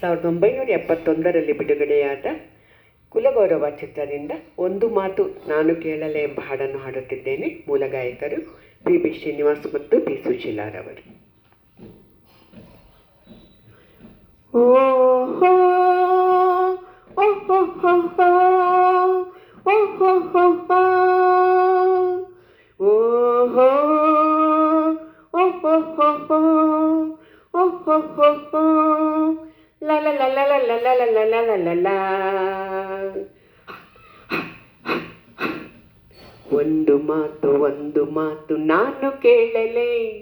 ಸಾವಿರದ ಒಂಬೈನೂರ ಎಪ್ಪತ್ತೊಂದರಲ್ಲಿ ಬಿಡುಗಡೆಯಾದ ಕುಲಗೌರವ ಚಿತ್ರದಿಂದ ಒಂದು ಮಾತು ನಾನು ಕೇಳಲೆ ಎಂಬ ಹಾಡನ್ನು ಹಾಡುತ್ತಿದ್ದೇನೆ. ಮೂಲ ಗಾಯಕರು ಬಿ ಬಿ. ಶ್ರೀನಿವಾಸ್ ಮತ್ತು ಪಿ. ಸುಶೀಲಾರವರು ಓಹೋ ಓಹೋ ಓಹೋ ಓಹೋ ಒಂದು ಮಾತು ಒಂದು ಮಾತು ನಾನು ಕೇಳಲೆ.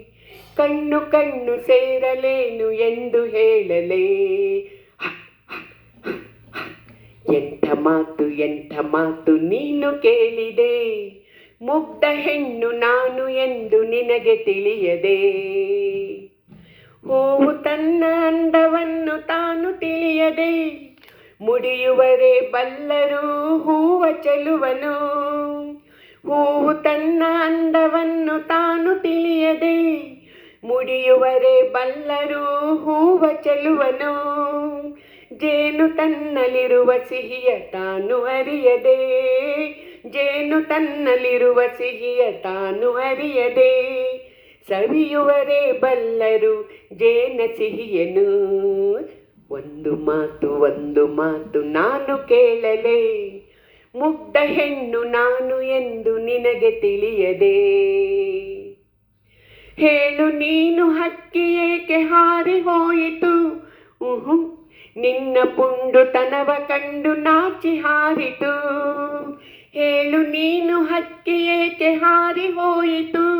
ಕಣ್ಣು ಕಣ್ಣು ಸೇರಲೇನು ಎಂದು ಹೇಳಲೆ. ಎಂಥ ಮಾತು ಎಂಥ ಮಾತು ನೀನು ಕೇಳಿದೆ. ಮುಗ್ಧ ಹೆಣ್ಣು ನಾನು ಎಂದು ನಿನಗೆ ತಿಳಿಯದೆ. ಹೂವು ತನ್ನ ಅಂದವನ್ನು ತಾನು ತಿಳಿಯದೆ ಮುಡಿಯುವರೆ ಬಲ್ಲರು ಹೂವ ಚೆಲುವನು. ಹೂವು ತನ್ನ ಅಂದವನ್ನು ತಾನು ತಿಳಿಯದೆ ಮುಡಿಯುವರೆ ಬಲ್ಲರು ಹೂವ ಚೆಲುವನು. ಜೇನು ತನ್ನಲ್ಲಿರುವ ಸಿಹಿಯ ತಾನು ಅರಿಯದೆ, ಜೇನು ತನ್ನಲ್ಲಿರುವ ಸಿಹಿಯ ತಾನು ಅರಿಯದೆ. ಸವಿಯುವರೇ ಬಲ್ಲರು ಜೇನ ಸಿಹಿಯನು. ಒಂದು ಮಾತು ಒಂದು ಮಾತು ನಾನು ಕೇಳಲೆ. ಮುಗ್ಧ ಹೆಣ್ಣು ನಾನು ಎಂದು ನಿನಗೆ ತಿಳಿಯದೆ. ಹೇಳು, ನೀನು ಹಕ್ಕಿ ಏಕೆ ಹಾರಿ ಹೋಯಿತು? ಉಹು, ನಿನ್ನ ಪುಂಡುತನವ ಕಂಡು ನಾಚಿ ಹಾರಿತು. ಹೇಳು, ನೀನು ಹಕ್ಕಿ ಏಕೆ ಹಾರಿ ಹೋಯಿತು?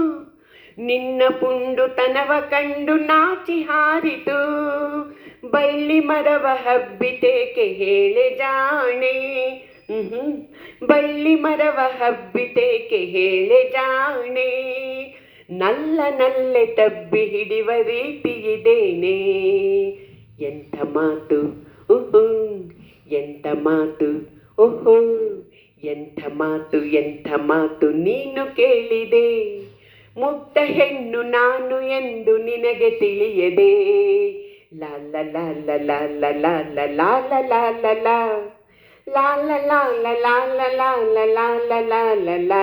ನಿನ್ನ ಪುಂಡುತನವ ಕಂಡು ನಾಚಿ ಹಾರಿತು. ಬಳ್ಳಿ ಮರವ ಹಬ್ಬಿತೇಕೆ ಹೇಳೆ ಜಾಣೆ. ಬಳ್ಳಿ ಮರವ ಹಬ್ಬಿತೇಕೆ ಹೇಳೆ ಜಾಣೆ. ನಲ್ಲ ನಲ್ಲೆ ತಬ್ಬಿ ಹಿಡಿವ ರೀತಿ ಇದೇನೆ. ಎಂಥ ಮಾತು ಓಹೋ ಎಂಥ ಮಾತು ಓಹೋ ಎಂಥ ಮಾತು ಎಂಥ ಮಾತು ನೀನು ಕೇಳಿದೆ. ಮುಗ್ಧ ಹೆಣ್ಣು ನಾನು ಎಂದು ನಿನಗೆ ತಿಳಿಯದೆ ಲಾ ಲ ಲಾ ಲ ಲಾ ಲ ಲಾ ಲ ಲಾ ಲ ಲಾ ಲ ಲಾ